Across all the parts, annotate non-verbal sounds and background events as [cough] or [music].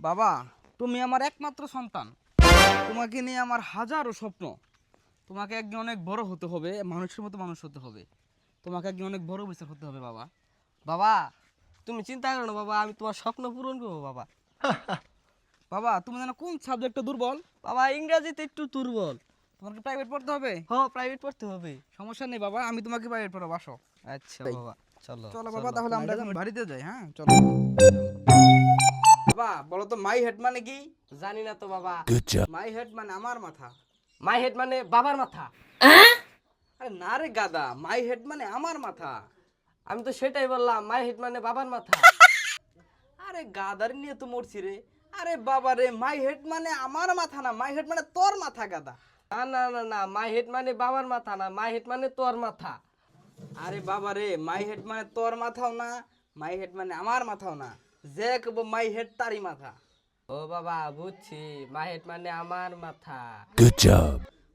বাবা তুমি আমার একমাত্র সন্তান। তোমাকে নিয়ে আমার হাজারো স্বপ্ন। তোমাকে একদিন অনেক বড় হতে হবে মানুষের মতো মানুষ হতে হবে। তোমাকে একদিন অনেক বড় বিচার হতে হবে বাবা। বাবা তুমি চিন্তা করো না বাবা আমি তোমার স্বপ্ন পূরণ করব বাবা। [laughs] বাবা তুমি জানো কোন সাবজেক্টটা দুর্বল? বাবা ইংরাজিতে একটু দুর্বল। তোমার কি প্রাইভেট পড়তে হবে? হ প্রাইভেট পড়তে হবে। সমস্যা নেই বাবা আমি তোমাকে প্রাইভেট পড়াবো আসো। আচ্ছা বাবা চলো চলো বাবা তাহলে আমরা বাড়িতে যাই হ্যাঁ চলো। বাবা বলো তো মাই হেড মানে কি জানি না তো বাবা মাই হেড মানে আমার মাথা মাই হেড মানে বাবার মাথা আরে না রে গাদা মাই হেড মানে আমার মাথা আমি তো সেটাই বললাম মাই হেড মানে বাবার মাথা আরে গাদার নিয়ে তো মরছি রে আরে বাবা রে মাই হেড মানে আমার মাথা না মাই হেড মানে তোর মাথা গাদা না না না না মাই হেড মানে বাবার মাথা না মাই হেড মানে তোর মাথা আরে বাবা রে মাই হেড মানে তোর মাথাও না মাই হেড মানে আমার মাথাও না যে কব মাই হেড তারই মাথা। ও বাবা বুঝছি। মাই হেড মানে আমার মাথা।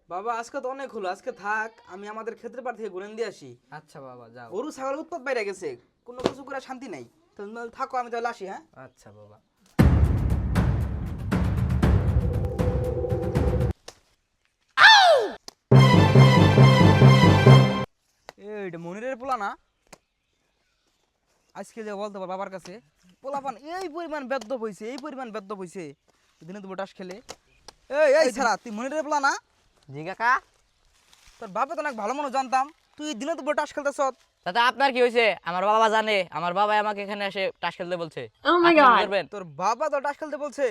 বাবা আজকে তো অনেক হলো। আজকে থাক আমি আমাদের ক্ষেত্রে পার থেকে ঘুরে দিয়ে আসি। আচ্ছা বাবা যাও। গরু ছাগলের উৎপাত বাইরে গেছে। কোনো কিছু করে শান্তি নাই। তাহলে থাকো আমি তাহলে আসি হ্যাঁ? আচ্ছা বাবা। এইটা মনিরের পোলা না? আজকে যে বলতে পার বাবার কাছে। পোলাপান এই পরিমাণ বেদ্য হইছে এই পরিমাণ বেদ্য হইছে। দিনে তো টাস খেলে। এই এই ছাড়া তুই মনিরের পোলা না? জি কাকা। তোর বাপে তো অনেক ভালো মনে জানতাম তুই দিনে তো টাস খেলতেছ। দাদা আপনার কি হয়েছে আমার বাবা জানে আমার বাবা আমাকে এখানে এসে টাস খেলতে বলছে। কি করবেন? তোর বাবা তো টাস খেলতে বলছে?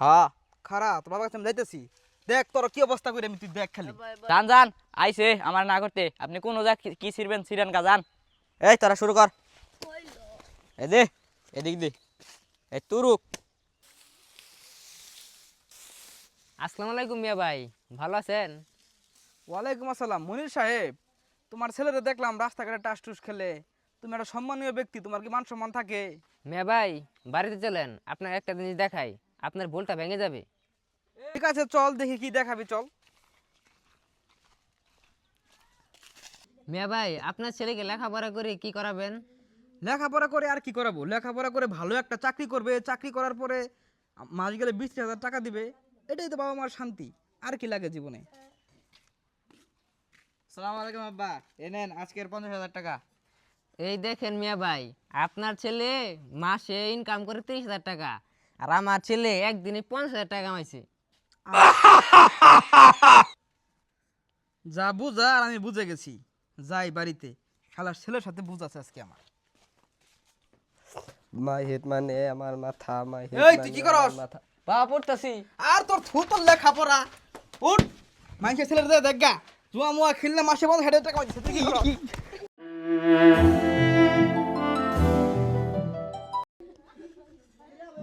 হ্যাঁ। খারা তোর বাবার কাছে আমি যাইতেছি। দেখ তোর কি অবস্থা করে আমি তুই দেখ খালি। জান জান আইছে আমার না করতে। আপনি কোন যা কি ছিড়বেন? ছিড়েন গা যান এই তোরা শুরু কর। এ দে। এদিক দে এই তুরুক। আসসালামু আলাইকুম মিয়া ভাই ভালো আছেন? ওয়ালাইকুম আসসালাম মনির সাহেব। তোমার ছেলেরা দেখলাম রাস্তাঘাটে টাস টুস খেলে। তুমি একটা সম্মানীয় ব্যক্তি তোমার কি মান সম্মান থাকে? মিয়া ভাই বাড়িতে চলেন আপনার একটা জিনিস দেখাই আপনার ভুলটা ভেঙে যাবে। ঠিক আছে চল দেখি কি দেখাবি চল। মিয়া ভাই আপনার ছেলেকে লেখাপড়া করে কি করাবেন? লেখাপড়া করে আর কি করাবো? লেখাপড়া করে ভালো একটা চাকরি করবে চাকরি করার পরে মাস গেলে বিশ হাজার টাকা দিবে। এটাই তো বাবা মার শান্তি। আর কি লাগে জীবনে? সালাম আলাইকুম আব্বা এ নেন আজকের পঞ্চাশ হাজার টাকা। এই দেখেন মিয়া ভাই আপনার ছেলে মাসে ইনকাম করে তিরিশ হাজার টাকা আর আমার ছেলে একদিনে পঞ্চাশ হাজার টাকা কামাইছে। যা বুঝা আর আমি বুঝে গেছি। যাই বাড়িতে খালার ছেলের সাথে বুঝাছে আজকে আমার। মাই হেড মানে আমার মাথা মাই হেড এই, তুই কি করস? মাথা। বাবা পড়তাছি আর তোর থু তোর লেখাপড়া। উঠ। মানুষের ছেলের দিয়ে দেখ গা। জুয়া মুয়া খেললে মাসে বন্ধ হেডে টাকা তুই কি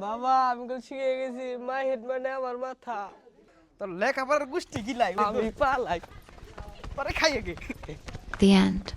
বাবা আমি তো শিখে গেছি মাই হেড মানে আমার মাথা। তোর লেখাপড়ার গোষ্ঠী গিলাই আমি পালাই। পরে খাইয়ে গে। The end.